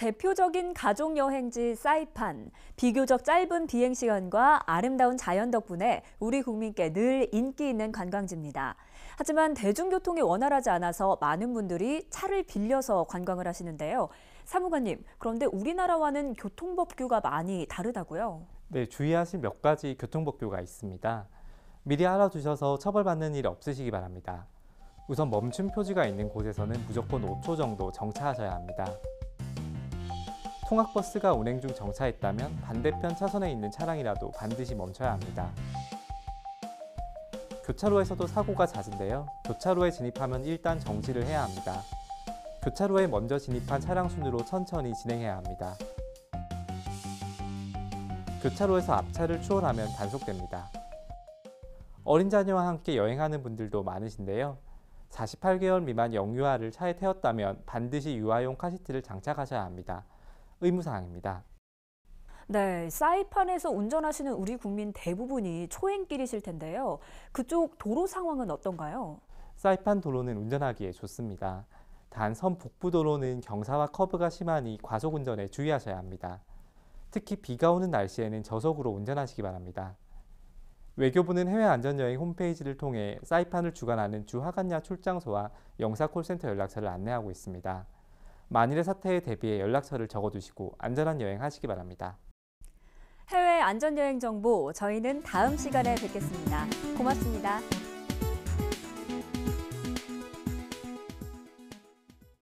대표적인 가족 여행지 사이판. 비교적 짧은 비행 시간과 아름다운 자연 덕분에 우리 국민께 늘 인기 있는 관광지입니다. 하지만 대중교통이 원활하지 않아서 많은 분들이 차를 빌려서 관광을 하시는데요. 사무관님, 그런데 우리나라와는 교통법규가 많이 다르다고요? 네, 주의하실 몇 가지 교통법규가 있습니다. 미리 알아두셔서 처벌받는 일 없으시기 바랍니다. 우선 멈춤 표지가 있는 곳에서는 무조건 5초 정도 정차하셔야 합니다. 통학버스가 운행 중 정차했다면 반대편 차선에 있는 차량이라도 반드시 멈춰야 합니다. 교차로에서도 사고가 잦은데요. 교차로에 진입하면 일단 정지를 해야 합니다. 교차로에 먼저 진입한 차량 순으로 천천히 진행해야 합니다. 교차로에서 앞차를 추월하면 단속됩니다. 어린 자녀와 함께 여행하는 분들도 많으신데요. 48개월 미만 영유아를 차에 태웠다면 반드시 유아용 카시트를 장착하셔야 합니다. 의무사항입니다. 네, 사이판에서 운전하시는 우리 국민 대부분이 초행길이실 텐데요. 그쪽 도로 상황은 어떤가요? 사이판 도로는 운전하기에 좋습니다. 단 선 북부 도로는 경사와 커브가 심하니 과속 운전에 주의하셔야 합니다. 특히 비가 오는 날씨에는 저속으로 운전하시기 바랍니다. 외교부는 해외 안전여행 홈페이지를 통해 사이판을 주관하는 주하간야 출장소와 영사 콜센터 연락처를 안내하고 있습니다. 만일의 사태에 대비해 연락처를 적어두시고 안전한 여행 하시기 바랍니다. 해외 안전여행 정보 저희는 다음 시간에 뵙겠습니다. 고맙습니다.